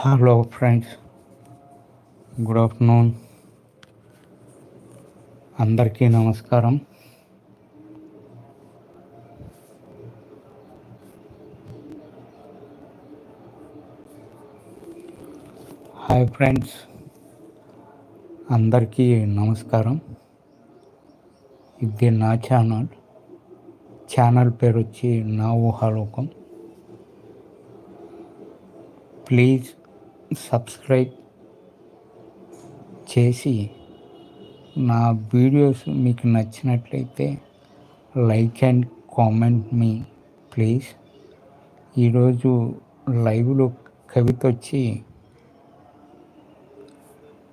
Hello friends good afternoon అందరికీ నమస్కారం. Hi friends అందరికీ నమస్కారం. ఇది నా ఛానల్ ఛానల్ పేరు వచ్చి నా ఊహాలోకం ప్లీజ్ సబ్స్క్రైబ్ చేసి నా వీడియోస్ మీకు నచ్చినట్లయితే లైక్ అండ్ కామెంట్ మీ ప్లీజ్. ఈరోజు లైవ్లో కవిత వచ్చి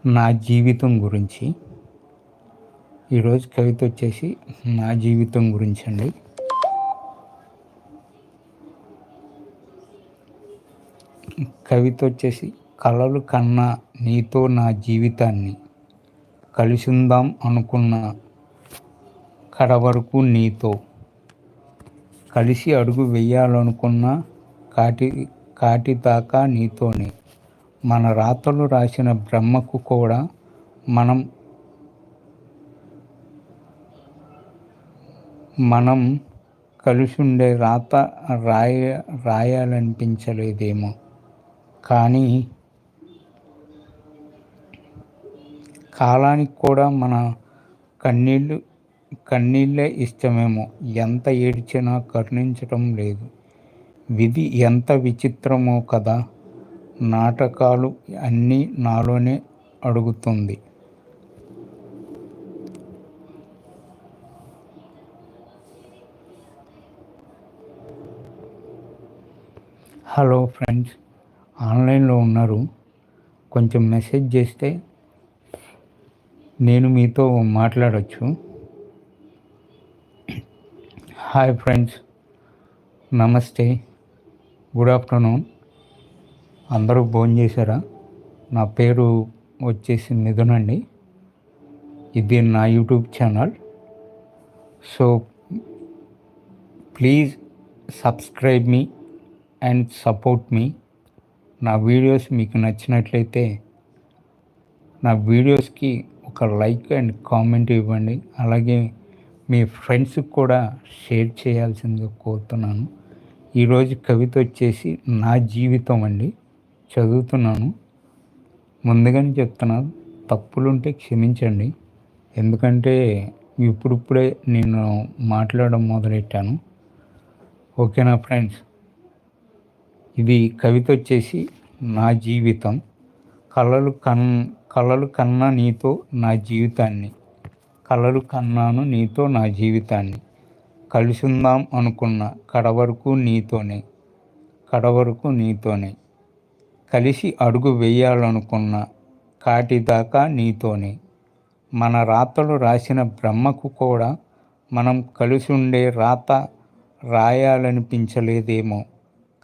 నా జీవితం గురించి. ఈరోజు కవిత వచ్చేసి నా జీవితం గురించి అండి. కవిత వచ్చేసి కలలు కన్నా నీతో నా జీవితాన్ని కలిసిందాం అనుకున్న కడ వరకు నీతో. కలిసి అడుగు వేయాలనుకున్న కాటి కాటి దాకా నీతోనే. మన రాతలు రాసిన బ్రహ్మకు కూడా మనం మనం కలిసి ఉండే రాత రాయ రాయాలనిపించలేదేమో. కానీ కాలానికి కూడా మన కన్నీళ్ళు కన్నీళ్ళే ఇష్టమేమో. ఎంత ఏడ్చినా కరుణించటం లేదు. విధి ఎంత విచిత్రమో కదా నాటకాలు అన్నీ నాలోనే అడుగుతుంది. హలో ఫ్రెండ్స్ ఆన్లైన్లో ఉన్నారు. కొంచెం మెసేజ్ చేస్తే నేను మీతో మాట్లాడచ్చు. హాయ్ ఫ్రెండ్స్ నమస్తే గుడ్ ఆఫ్టర్నూన్ అందరూ భోజనం చేశారా? నా పేరు వచ్చేసి మిథున్ అండి. ఇది నా YouTube channel. So please subscribe me and support మీ. నా వీడియోస్ మీకు నచ్చినట్లయితే నా వీడియోస్కి ఒక లైక్ అండ్ కామెంట్ ఇవ్వండి. అలాగే మీ ఫ్రెండ్స్కి కూడా షేర్ చేయాల్సిందిగా కోరుతున్నాను. ఈరోజు కవిత వచ్చేసి నా జీవితం అండి. చదువుతున్నాను. ముందుగానే చెప్తున్నాను తప్పులుంటే క్షమించండి. ఎందుకంటే ఇప్పుడిప్పుడే నేను మాట్లాడడం మొదలెట్టాను. ఓకేనా ఫ్రెండ్స్? ఇది కవిత వచ్చేసి నా జీవితం. కళలు కన్ కళలు కన్నా నీతో నా జీవితాన్ని. కళలు కన్నాను నీతో నా జీవితాన్ని. కలిసిందాం అనుకున్న కడవరకు నీతోనే. కడవరకు నీతోనే. కలిసి అడుగు వేయాలనుకున్న కాటిదాకా నీతోనే. మన రాతలు రాసిన బ్రహ్మకు కూడా మనం కలిసి ఉండే రాత రాయాలనిపించలేదేమో.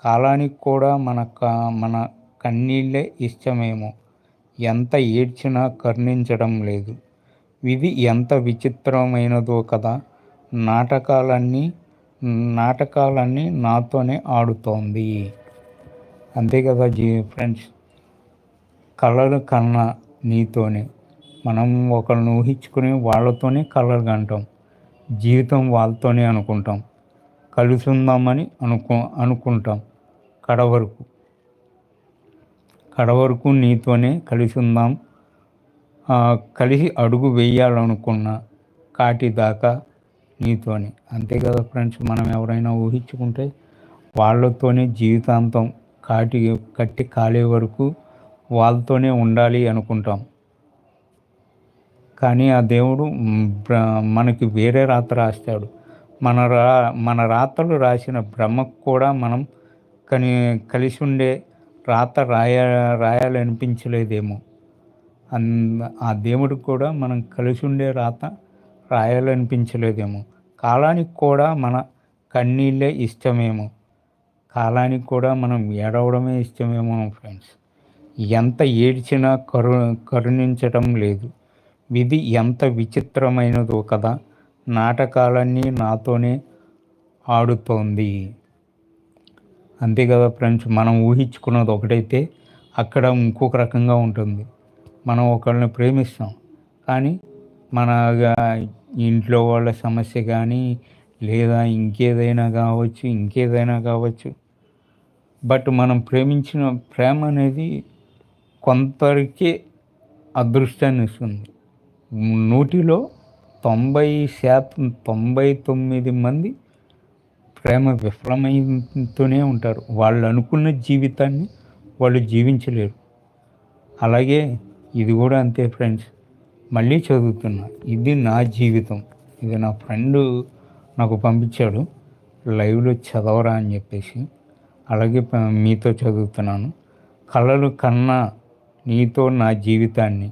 కాలానికి కూడా మన మన కన్నీళ్ళే ఇష్టమేమో. ఎంత ఏడ్చినా కర్ణించడం లేదు. విధి ఎంత విచిత్రమైనదో కదా నాటకాలన్నీ నాటకాలన్నీ నాతోనే ఆడుతోంది. అంతే కదా జీ ఫ్రెండ్స్? కళలు కన్నా నీతోనే మనం ఒకరిని ఊహించుకుని వాళ్ళతోనే కళలు కంటాం. జీవితం వాళ్ళతోనే అనుకుంటాం. కలుసుందామని అనుకు అనుకో అనుకుంటాం. కడవరకు. కడవరకు నీతోనే కలిసి ఉందాం కలిసి అడుగు వేయాలనుకున్న కాటి దాకా నీతోనే. అంతే కదా ఫ్రెండ్స్ మనం ఎవరైనా ఊహించుకుంటే వాళ్ళతోనే జీవితాంతం కాటి కట్టి కాలే వరకు వాళ్ళతోనే ఉండాలి అనుకుంటాం. కానీ ఆ దేవుడు మనకి వేరే రాత రాస్తాడు. మన రా మన రాతలు రాసిన బ్రహ్మకు కూడా మనం కని కలిసి ఉండే రాత రాయ రాయాలనిపించలేదేమో. ఆ దేవుడికి కూడా మనం కలిసి ఉండే రాత రాయాలనిపించలేదేమో. కాలానికి కూడా మన కన్నీళ్ళే ఇష్టమేమో. కాలానికి కూడా మనం ఏడవడమే ఇష్టమేమో ఫ్రెండ్స్. ఎంత ఏడ్చినా కరు కరుణించటం లేదు. విధి ఎంత విచిత్రమైనదో కదా నాటకాలన్నీ నాతోనే ఆడుతోంది. అంతే కదా ఫ్రెండ్స్ మనం ఊహించుకున్నది ఒకటైతే అక్కడ ఇంకొక రకంగా ఉంటుంది. మనం ఒకళ్ళని ప్రేమిస్తాం. కానీ మన ఇంట్లో వాళ్ళ సమస్య కానీ లేదా ఇంకేదైనా కావచ్చు ఇంకేదైనా కావచ్చు. బట్ మనం ప్రేమించిన ప్రేమ అనేది కొంతవరకే అదృష్టాన్ని ఇస్తుంది. నూటిలో తొంభై శాతం తొంభై తొమ్మిది మంది ప్రేమ విఫలమైతూనే ఉంటారు. వాళ్ళు అనుకున్న జీవితాన్ని వాళ్ళు జీవించలేరు. అలాగే ఇది కూడా అంతే ఫ్రెండ్స్. మళ్ళీ చదువుతున్నా. ఇది నా జీవితం. ఇది నా ఫ్రెండ్ నాకు పంపించాడు. లైవ్లో చదవరా అని చెప్పేసి. అలాగే మీతో చదువుతున్నాను. కళలు కన్నా నీతో నా జీవితాన్ని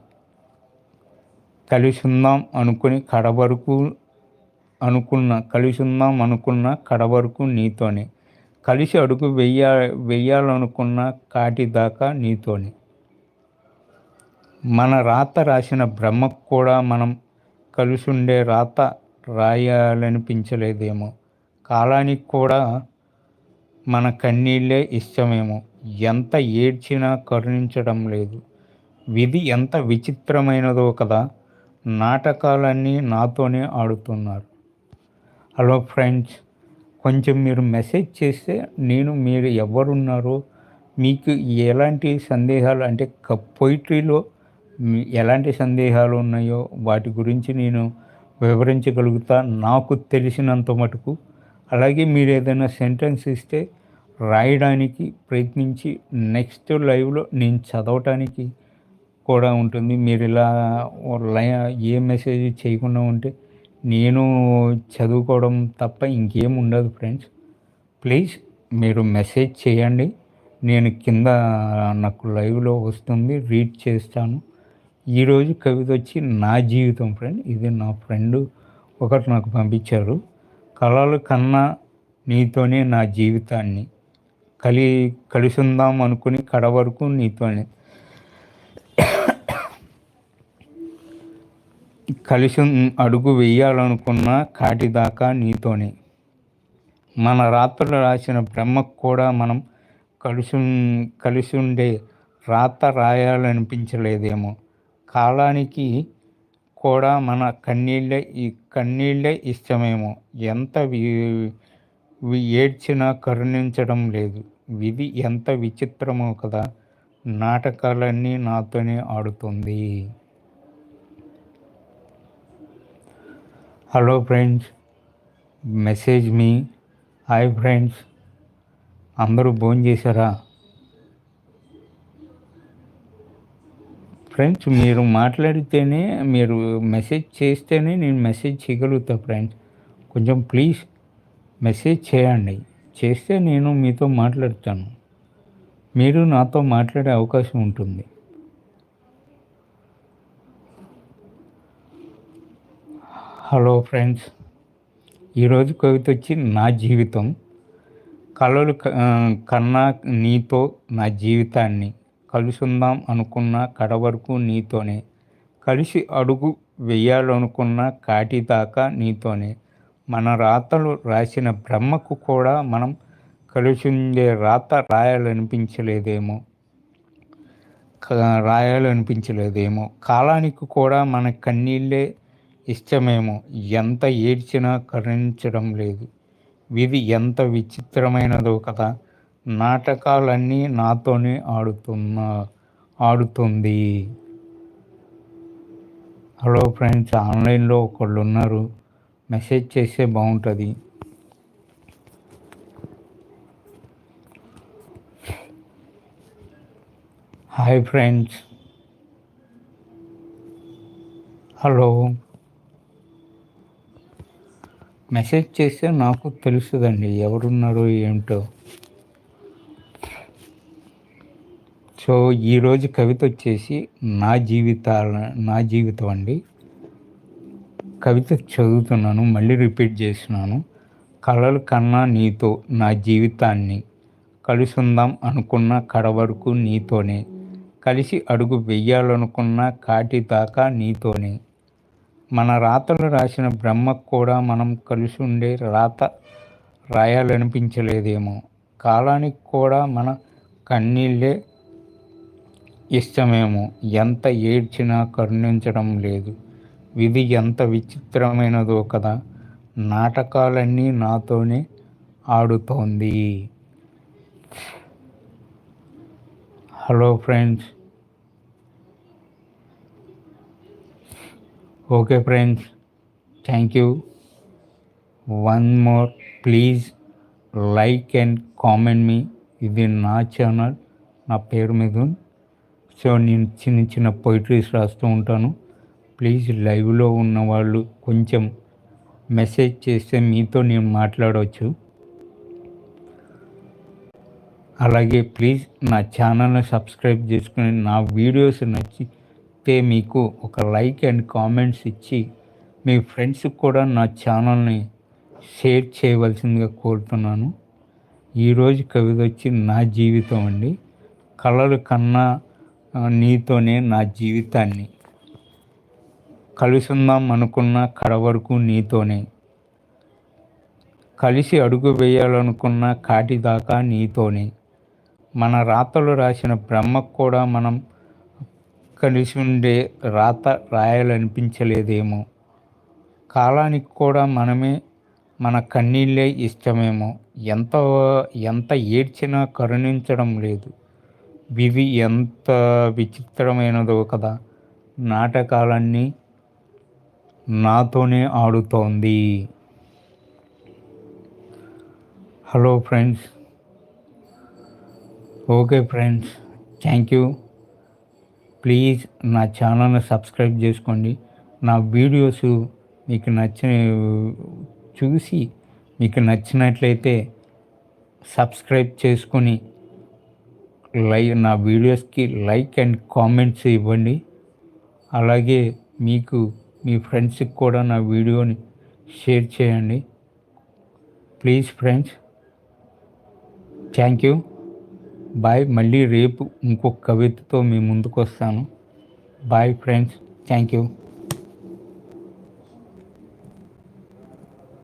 కలిసి ఉందాం అనుకుని కడవరకు అనుకున్న కలిసి ఉందాం అనుకున్న కడవరకు నీతోనే. కలిసి అడుగు వెయ్య వెయ్యాలనుకున్న కాటి దాకా నీతోనే. మన రాత రాసిన బ్రహ్మకు కూడా మనం కలిసి ఉండే రాత రాయాలనిపించలేదేమో. కాలానికి కూడా మన కన్నీళ్ళే ఇష్టమేమో. ఎంత ఏడ్చినా కరుణించడం లేదు. విధి ఎంత విచిత్రమైనదో కదా నాటకాలన్నీ నాతోనే ఆడుతున్నారు. హలో ఫ్రెండ్స్ కొంచెం మీరు మెసేజ్ చేస్తే నేను మీరు ఎవరున్నారో? మీకు ఎలాంటి సందేహాలు అంటే పొయిట్రీలో ఎలాంటి సందేహాలు ఉన్నాయో వాటి గురించి నేను వివరించగలుగుతా. నాకు తెలిసినంత మటుకు. అలాగే మీరు ఏదైనా సెంటెన్స్ ఇస్తే రాయడానికి ప్రయత్నించి నెక్స్ట్ లైవ్లో నేను చదవటానికి కూడా ఉంటుంది. మీరు ఇలా ఏ మెసేజ్ చేయకుండా ఉంటే నేను చదువుకోవడం తప్ప ఇంకేం ఉండదు ఫ్రెండ్స్. ప్లీజ్ మీరు మెసేజ్ చేయండి. నేను కింద నాకు లైవ్లో వస్తుంది రీడ్ చేస్తాను. ఈరోజు కవిత వచ్చి నా జీవితం ఫ్రెండ్. ఇది నా ఫ్రెండ్ ఒకటి నాకు పంపించారు. కళలు కన్నా నీతోనే నా జీవితాన్ని. కలి కలిసిందాం అనుకుని కడ వరకు నీతోనే. కలిసి అడుగు వేయాలనుకున్న కాటిదాకా నీతోనే. మన రాత్రులు రాసిన బ్రహ్మకు కూడా మనం కలిసి కలిసి ఉండే రాత రాయాలనిపించలేదేమో. కాలానికి కూడా మన కన్నీళ్ళే ఈ కన్నీళ్ళే ఇష్టమేమో. ఎంత ఏడ్చినా కరుణించడం లేదు. విధి ఎంత విచిత్రమో కదా. నాటకాలన్నీ నాతోనే ఆడుతుంది. హలో ఫ్రెండ్స్ మెసేజ్ మీ హాయ్ ఫ్రెండ్స్ అందరూ భోజనం చేశారా? ఫ్రెండ్స్ మీరు మాట్లాడితేనే మీరు మెసేజ్ చేస్తేనే నేను మెసేజ్ చేయగలుగుతా ఫ్రెండ్స్ కొంచెం ప్లీజ్ మెసేజ్ చేయండి. చేస్తే నేను మీతో మాట్లాడతాను. మీరు నాతో మాట్లాడే అవకాశం ఉంటుంది. Hello friends. ఈరోజు కవిత వచ్చి నా జీవితం. కళలు కన్నా నీతో నా జీవితాన్ని కలుసుందాం అనుకున్న కడవరకు నీతోనే. కలిసి అడుగు వేయాలనుకున్న కాటి దాకా నీతోనే. మన రాతలు రాసిన బ్రహ్మకు కూడా మనం కలిసి రాత రాయాలనిపించలేదేమో. రాయాలనిపించలేదేమో. కాలానికి కూడా మన కన్నీళ్ళే ఇష్టమేమో. ఎంత ఏడ్చినా కరుణించడం లేదు. విధి ఎంత విచిత్రమైనదో కదా. నాటకాలన్నీ నాతోనే ఆడుతున్న ఆడుతుంది. హలో ఫ్రెండ్స్ ఆన్లైన్లో ఒకళ్ళు ఉన్నారు మెసేజ్ చేస్తే బాగుంటుంది. Hi friends. హలో. మెసేజ్ చేస్తే నాకు తెలుస్తుందండి ఎవరున్నారు ఏంటో. సో ఈరోజు కవిత వచ్చేసి నా జీవితాల నా జీవితం అండి. కవిత చదువుతున్నాను మళ్ళీ రిపీట్ చేస్తున్నాను. కళలు కన్నా నీతో నా జీవితాన్ని కలుసుందాం అనుకున్న కడవరకు నీతోనే. కలిసి అడుగు వెయ్యాలనుకున్న కాటి దాకా నీతోనే. మన రాతలు రాసిన బ్రహ్మకు కూడా మనం కలిసి ఉండే రాత రాయాలనిపించలేదేమో. కాలానికి కూడా మన కన్నీళ్ళే ఇష్టమేమో. ఎంత ఏడ్చినా కరుణించడం లేదు. విధి ఎంత విచిత్రమైనదో కదా. నాటకాలన్నీ నాతోనే ఆడుతోంది. Hello friends okay friends thank you. One more please like and comment మీ. ఇది నా ఛానల్ నా పేరు మిథున్. సో నేను చిన్న చిన్న పోయిట్రీస్ రాస్తూ ఉంటాను. ప్లీజ్ లైవ్లో ఉన్న వాళ్ళు కొంచెం మెసేజ్ చేస్తే మీతో నేను మాట్లాడవచ్చు. అలాగే ప్లీజ్ నా ఛానల్ని సబ్స్క్రైబ్ చేసుకుని నా వీడియోస్ నచ్చి నచ్చితే మీకు ఒక లైక్ అండ్ కామెంట్స్ ఇచ్చి మీ ఫ్రెండ్స్కి కూడా నా ఛానల్ని షేర్ చేయవలసిందిగా కోరుతున్నాను. ఈరోజు కవిత వచ్చి నా జీవితం అండి. కళలు కన్నా నీతోనే నా జీవితాన్ని. కలుసుందాం అనుకున్న కడ వరకు నీతోనే. కలిసి అడుగు వేయాలనుకున్న కాటి దాకా నీతోనే. మన రాతలు రాసిన బ్రహ్మకు కూడా మనం కలిసి ఉండే రాత రాయాలనిపించలేదేమో. కాలానికి కూడా మనమే మన కన్నీళ్ళే ఇష్టమేమో. ఎంత ఎంత ఏడ్చినా కరుణించడం లేదు. విధి ఎంత విచిత్రమైనదో కదా. నాటకాలన్నీ నాతోనే ఆడుతోంది. Hello friends. Okay friends. Thank you. Please నా ఛానల్ని సబ్స్క్రైబ్ చేసుకోండి. నా వీడియోస్ మీకు నచ్చిన చూసి మీకు నచ్చినట్లయితే సబ్స్క్రైబ్ చేసుకొని లై నా వీడియోస్కి లైక్ అండ్ కామెంట్స్ ఇవ్వండి. అలాగే మీకు మీ ఫ్రెండ్స్కి కూడా నా వీడియోని షేర్ చేయండి. Please friends thank you. Bye మళ్ళీ రేపు ఇంకొక కవితతో మీ ముందుకు వస్తాను బాయ్ ఫ్రెండ్స్ థ్యాంక్ యూ